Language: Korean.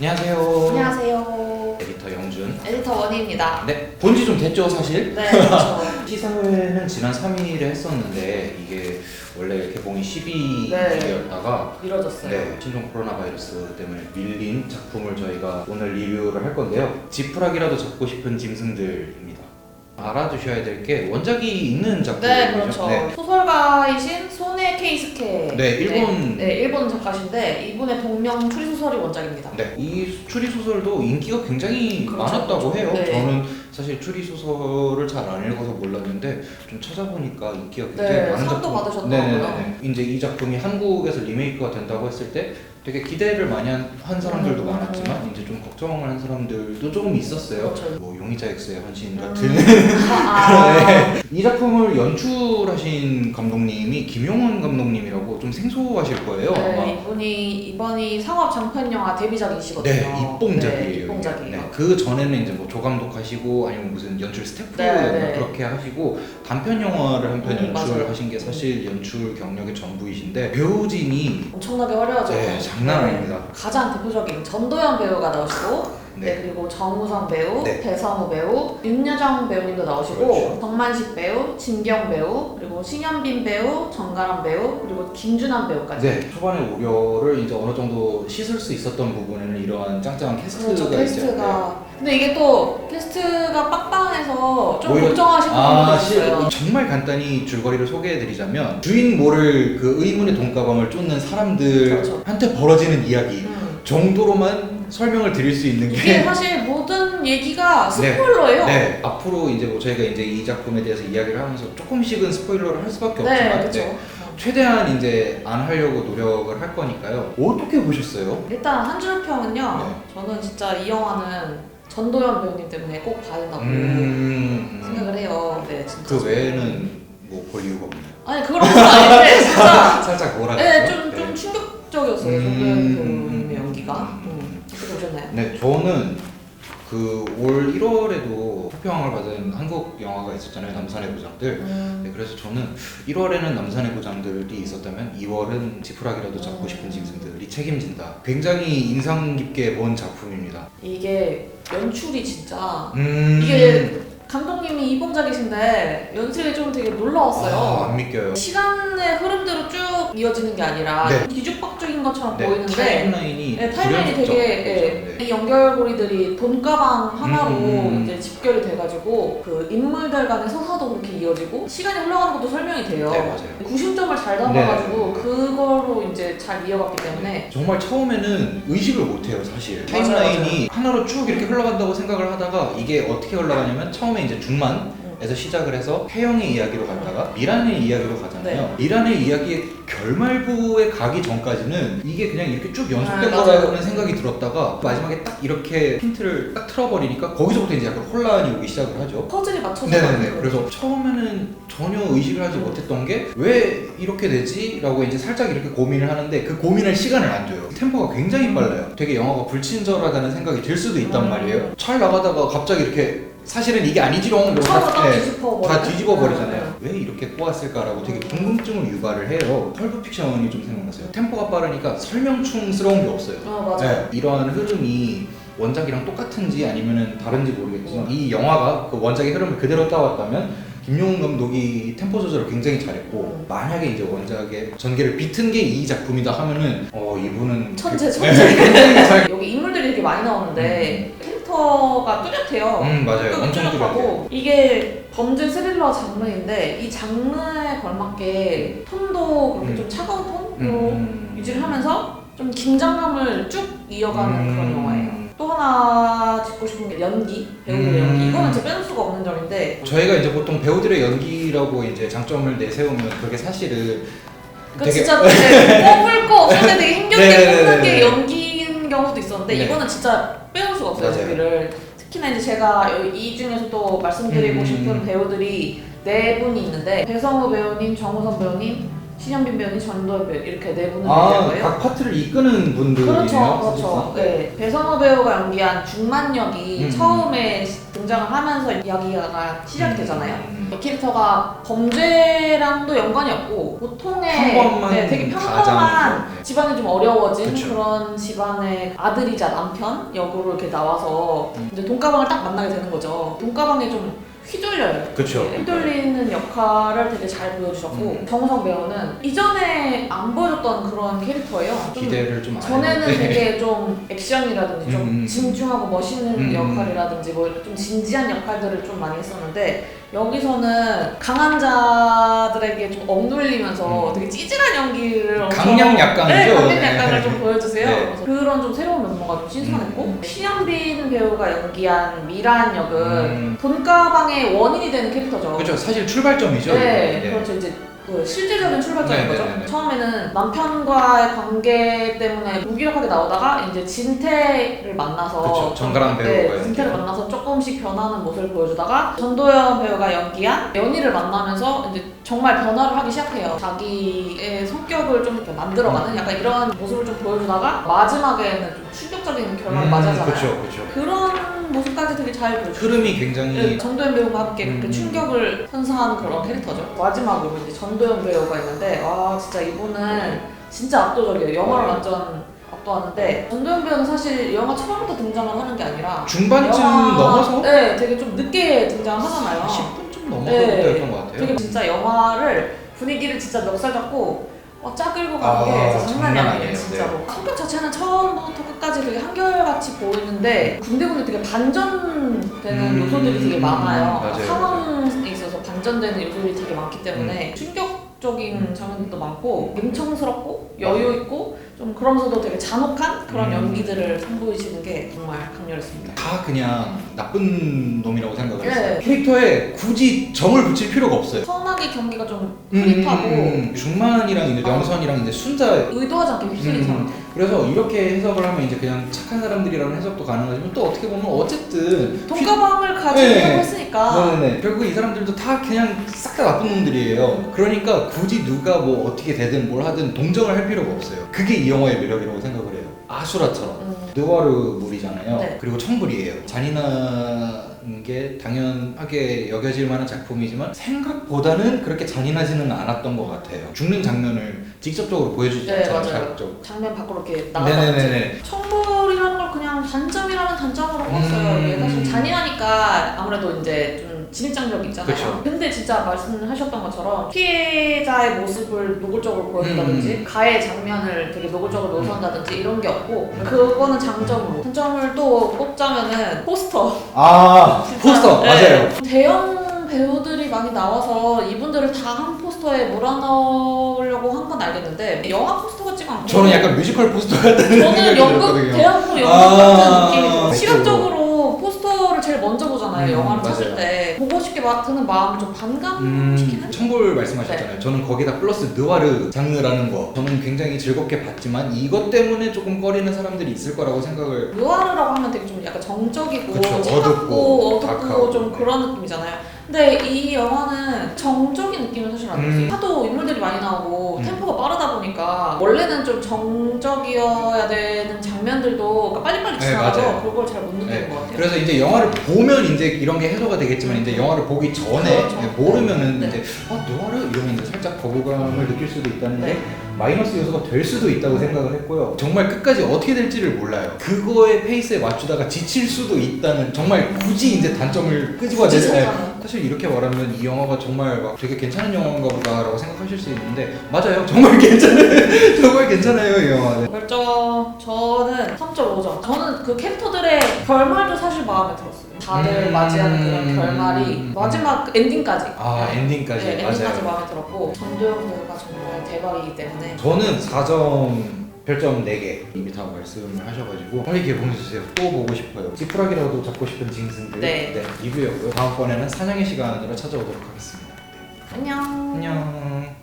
안녕하세요. 안녕하세요. 에디터 영준. 에디터 원희입니다. 네, 본지 좀 됐죠, 사실? 네, 그렇죠. 시사회는 지난 3일에 했었는데 이게 원래 개봉이 12일이었다가 미뤄졌어요. 네, 신종 코로나 바이러스 때문에 밀린 작품을 저희가 오늘 리뷰를 할 건데요. 지푸라기라도 잡고 싶은 짐승들입니다. 알아두셔야 될 게 원작이 있는 작품이죠. 네, 그렇죠. 소설가이신 소네 케이스케. 네, 일본- 네, 네, 일본 작가신데 이분의 동명 추리 소설이 원작입니다. 네, 이 추리 소설도 인기가 굉장히 그렇죠, 많았다고 그렇죠. 해요. 네. 저는 사실 추리 소설을 잘 안 읽어서 몰랐는데 좀 찾아보니까 인기가 굉장히 네, 많은 상도 작품. 받으셨더라고요. 네네네. 이제 이 작품이 한국에서 리메이크가 된다고 했을 때 되게 기대를 많이 한, 한 사람들도 음. 많았지만 이제 좀 걱정을 한 사람들도 조금 있었어요. 그렇죠. 뭐 용의자 X의 헌신 같은 아, 이 작품을 연출하신 감독님이 김용원 감독님이라고 좀 생소하실 거예요. 아마. 네, 이분이 이번이 상업 장편 영화 데뷔작이시거든요. 네, 입봉작이에요. 네. 입봉작이에요. 네, 그 전에는 이제 뭐 조감독 하시고 아니면 무슨 연출 스태프 네, 네. 그렇게 하시고 단편 영화를 한 편 음, 연출을 맞아요. 하신 게 사실 연출 경력의 전부이신데 배우진이 엄청나게 화려하죠. 네, 장난 아닙니다. 가장 대표적인 전도연 배우가 나오시고 네, 네. 그리고 정우성 배우, 네. 배성우 배우, 윤여정 배우님도 나오시고 그렇죠. 정만식 배우, 진경 배우, 그리고 신현빈 배우, 정가람 배우, 그리고 김준환 배우까지. 네, 초반에 우려를 이제 어느 정도 씻을 수 있었던 부분에는 이러한 짱짱한 캐스트가 그렇죠, 있죠. 캐스트가. 근데 이게 또 캐스트가 빡빡해서 좀 오히려- 걱정하시는 아, 실 있어요. 정말 간단히 줄거리를 소개해드리자면 주인 모를 그 의문의 돈가방을 쫓는 사람들한테 벌어지는 이야기 음. 정도로만 설명을 드릴 수 있는 이게 게 사실 모든 얘기가 네. 스포일러예요. 네, 앞으로 이제 뭐 저희가 이제 이 작품에 대해서 이야기를 하면서 조금씩은 스포일러를 할 수밖에 네, 없지만 그렇죠. 네, 최대한 이제 안 하려고 노력을 할 거니까요. 어떻게 보셨어요? 일단 한 줄 평은요. 네. 저는 진짜 이 영화는 전도연 배우님 때문에 꼭 봐야 된다고 음, 생각을 해요. 네, 진짜. 그 외에는 뭐 볼 이유가 없나요? 아니 그런 건 아닌데 진짜 살짝 뭐라 네? 좀, 좀 충격적이었어요. 음. 전도연 네, 저는 그 올 1월에도 호평을 받은 한국 영화가 있었잖아요. 남산의 부장들. 음. 네, 그래서 저는 1월에는 남산의 부장들이 있었다면 2월은 지푸라기라도 잡고 음. 싶은 짐승들이 책임진다. 굉장히 인상 깊게 본 작품입니다. 이게 연출이 진짜 음. 이게 감독님이 이봉작이신데 연출이 좀 되게 놀라웠어요. 아, 안 믿겨요. 시간의 흐름대로 쭉 이어지는 게 아니라 네. 뒤죽박죽인 것처럼 네, 보이는데 타임라인이 네, 타임라인이 불연속적. 되게 예. 네. 이 연결고리들이 돈가방 하나로 음. 이제 집결이 돼가지고 그 인물들 간의 서사도 그렇게 이어지고 시간이 흘러가는 것도 설명이 돼요. 네, 맞아요. 구심점을 잘 담아가지고 네. 그거로 이제 잘 이어갔기 때문에 정말 처음에는 의식을 못해요 사실 맞아요, 타임라인이 하나로 쭉 이렇게 흘러간다고 생각을 하다가 이게 어떻게 흘러가냐면 처음에 이제 중만 에서 시작을 해서 태영의 이야기로 갔다가 미란의 이야기로 가잖아요 네. 미란의 이야기의 결말부에 가기 전까지는 이게 그냥 이렇게 쭉 연속된 아, 맞아요. 거라는 생각이 들었다가 마지막에 딱 이렇게 힌트를 딱 틀어버리니까 거기서부터 이제 약간 혼란이 오기 시작을 하죠 퍼즐이 맞춰서 네네네. 그래서 처음에는 전혀 의식을 하지 못했던 게 왜 이렇게 되지? 라고 이제 살짝 이렇게 고민을 하는데 그 고민할 시간을 안 줘요. 템포가 굉장히 빨라요. 되게 영화가 불친절하다는 생각이 들 수도 있단 음. 말이에요. 잘 나가다가 갑자기 이렇게 사실은 이게 아니지롱 처음으로 딱 네, 뒤집어 다 버리는. 뒤집어 버리잖아요. 왜 이렇게 꼬았을까라고 되게 궁금증을 유발을 해요. 펄프 픽션이 좀 생각났어요. 템포가 빠르니까 설명충스러운 게 없어요. 어 맞아요. 네, 이러한 흐름이 원작이랑 똑같은지 아니면은 다른지 모르겠지만 이 영화가 그 원작의 흐름을 그대로 따왔다면 김용훈 감독이 템포 조절을 굉장히 잘했고 음. 만약에 이제 원작의 전개를 비튼 게 이 작품이다 하면은 어 이분은 천재 그- 천재. 네, 굉장히 잘 여기 인물들이 되게 많이 나오는데 캐 릭터가 뚜렷해요. 음 맞아요 또 엄청 뚜렷해요 뚜렷하고 이게 범죄 스릴러 장르인데 이 장르에 걸맞게 톤도 그렇게 음. 좀 차가운 톤으로 음. 유지를 하면서 좀 긴장감을 쭉 이어가는 음. 그런 영화예요. 또 하나 짚고 싶은 게 연기, 배우들의 음. 연기. 이거는 진짜 빼놓을 수가 없는 점인데 저희가 이제 보통 배우들의 연기라고 이제 장점을 내세우면 그게 사실은 그 진짜 되게 뽑을 거 없는데 되게 힘겹게 네네네네. 뽑는 게 연기인 경우도 있었는데 네. 이거는 진짜 빼놓을 수가 없어요 맞아요. 연기를 특히나 이제 제가 여기 이 중에서 또 말씀드리고 음. 싶은 배우들이 네 분이 있는데 배성우 배우님, 정우성 배우님, 신현빈 배우님, 전도연 배우 이렇게 네 분을 얘기한 거예요. 아각 파트를 이끄는 분들이네요 그렇죠, 그렇죠. 사실상. 네, 배성우 배우가 연기한 중만 역이 음. 처음에 등장을 하면서 이야기가 시작이 되잖아요. 음. 이 캐릭터가 범죄랑도 연관이 없고 보통의 평범한 네, 되게 평범한. 네. 집안이 좀 어려워진 그쵸. 그런 집안의 아들이자 남편 역으로 이렇게 나와서 음. 이제 돈가방을 딱 만나게 되는 거죠. 돈가방에 좀 휘둘려요. 그쵸. 네, 휘둘리는 역할을 되게 잘 보여주셨고 음. 정우성 배우는 이전에 안 보여줬던 그런 캐릭터예요. 좀 기대를 좀 전에는 안 했는데. 되게 좀 액션이라든지 좀 음, 음. 진중하고 멋있는 음, 음. 역할이라든지 뭐 좀 진지한 역할들을 좀 많이 했었는데 여기서는 강한 자들에게 좀 억눌리면서 음. 되게 찌질한 연기를 엄청- 강약 약간이죠? 네, 강약 네. 약간을 좀 보여주세요. 네. 그래서 그런 좀 새로운 면모가 좀 신선했고 음. 신현빈 배우가 연기한 미란 역은 음. 돈가방의 원인이 되는 캐릭터죠. 그렇죠. 사실 출발점이죠. 네, 이게. 그렇죠. 이제 그 실질적인 출발점인 네, 거죠. 네, 네, 네. 처음에는 남편과의 관계 때문에 무기력하게 나오다가 이제 진태를 만나서 그쵸, 정가람 배우가 네. 진태를 만나서 조금씩 변하는 모습을 보여주다가 전도연 배우가 연기한 연희를 만나면서 이제 정말 변화를 하기 시작해요. 자기의 성격을 좀 이렇게 만들어가는 음. 약간 이런 모습을 좀 보여주다가 마지막에는 좀 충격적인 결말을 맞이하잖아요. 그렇죠, 그렇죠. 그런 모습까지 되게 잘 보여주죠. 흐름이 굉장히 네, 전도연 배우가 함께 그렇게 음. 충격을 선사하는 그런 캐릭터죠. 마지막으로 이제 전도연 배우가 있는데 아 진짜 이분은 진짜 압도적이에요. 영화를 네. 완전 압도하는데 전도연 배우는 사실 영화 처음부터 등장을 하는 게 아니라 중반쯤 영화- 넘어서 네, 되게 좀 늦게 등장하잖아요. 10분쯤 넘어서 네. 였던 것 같아요. 되게 진짜 영화를 분위기를 진짜 멱살 잡고 어, 짜 끌고 아, 가는 게 진짜 장난이 장난 아니에요 아니에요. 진짜로 성격 자체는 처음부터 끝까지 되게 한결같이 보이는데 군데군데 되게 반전되는 음, 요소들이 되게 많아요 맞아요, 상황에 있어서 반전되는 요소들이 되게 많기 때문에 음. 충격적인 장면들도 많고 능청스럽고 여유 있고 좀 그러면서도 되게 잔혹한 그런 음. 연기들을 선보이시는 게 정말 강렬했습니다 다 그냥 나쁜 놈이라고 생각을 네. 했어요. 캐릭터에 굳이 정을 붙일 필요가 없어요. 선악의 경기가 좀 흐릿하고 음, 중만이랑 이제 아. 명선이랑 이제 순자 의도하지 않게 휩쓸린 음. 사람 그래서 이렇게 해석을 하면 이제 그냥 착한 사람들이라는 해석도 가능하지만 또 어떻게 보면 어쨌든 돈가방을 가지려고 네. 했으니까 네네네. 결국 이 사람들도 다 그냥 싹 다 나쁜 놈들이에요. 그러니까 굳이 누가 뭐 어떻게 되든 뭘 하든 동정을 할 필요가 없어요. 그게 이 영화의 매력이라고 생각을 해요. 아수라처럼. 음. 느와르 물이잖아요. 네. 그리고 청불이에요. 잔인한 게 당연하게 여겨질 만한 작품이지만 생각보다는 그렇게 잔인하지는 않았던 것 같아요. 죽는 장면을 직접적으로 보여주지 네, 않잖아요. 맞아요. 자극적으로. 장면 밖으로 이렇게 나가지 네네네네. 청불이라는 걸 그냥 단점이라면 단점으로 봤어요. 음. 이게 사실 잔인하니까 아무래도 이제 좀 진입장벽이 있잖아요. 그쵸. 근데 진짜 말씀하셨던 것처럼 피해자의 모습을 노골적으로 보여준다든지 음. 가해 장면을 되게 노골적으로 묘사한다든지 이런 게 없고 그거는 장점으로 단점을 또 꼽자면은 포스터 아 포스터 네. 맞아요. 대형 배우들이 많이 나와서 이분들을 다 한 포스터에 몰아넣으려고 한 건 알겠는데 영화 포스터 같지가 않고 저는 약간 뮤지컬 포스터 같다는 저는 생각이 연극 들었거든요. 대학로 연극 아, 같은 느낌이죠. 네, 시각적으로 포스터를 제일 먼저 보잖아요. 음, 영화를 맞아요. 찾을 막 드는 마음을 좀 반감시키는. 음, 청불 말씀하셨잖아요. 저는 거기다 플러스 느와르 장르라는 거. 저는 굉장히 즐겁게 봤지만 이것 때문에 조금 꺼리는 사람들이 있을 거라고 생각을. 느와르라고 하면 되게 좀 약간 정적이고 그쵸, 차갑고 어둡고, 어둡고 다크하고. 좀 그런 느낌이잖아요. 근데 이 영화는 정적인 느낌은 사실 안 들었어요. 음. 하도 인물들이 많이 나오고 음. 템포가 빠르다 보니까 원래는 좀 정적이어야 되는 장면들도 그러니까 빨리빨리 네, 지나가서 맞아요. 그걸 잘 못 느끼는 네. 것 같아요. 그래서 이제 영화를 보면 이제 이런 게 해소가 되겠지만 이제 영화를 보기 전에 그렇죠. 이제 모르면은 네. 이제 아 느와르 이러면 이제 살짝 거부감을 느낄 수도 있다는 게 네. 마이너스 요소가 될 수도 있다고 네. 생각을 했고요. 정말 끝까지 어떻게 될지를 몰라요. 그거의 페이스에 맞추다가 지칠 수도 있다는 정말 굳이 이제 단점을 끄집어내. 굳이 네. 사실 이렇게 말하면 이 영화가 정말 막 되게 괜찮은 영화인가 보다라고 생각하실 수 있는데 맞아요. 정말 괜찮아요. 정말 괜찮아요 이 영화. 는 별점 저는 3.5점. 저는 그 캐릭터들의 결말도 사실 마음에 들었어요. 다들 음. 맞이하는 그런 결말이 마지막 그 엔딩까지. 아 엔딩까지 네, 엔딩까지 맞아요. 마음에 들었고 전도연 배우가 정말 대박이기 때문에 저는 4점 별점 4개 이미 다 말씀을 하셔가지고 빨리 개봉해주세요 또 보고 싶어요 지푸라기라도 잡고 싶은 징슨들 네. 리뷰였고요 다음번에는 사냥의 시간으로 찾아오도록 하겠습니다 안녕. 안녕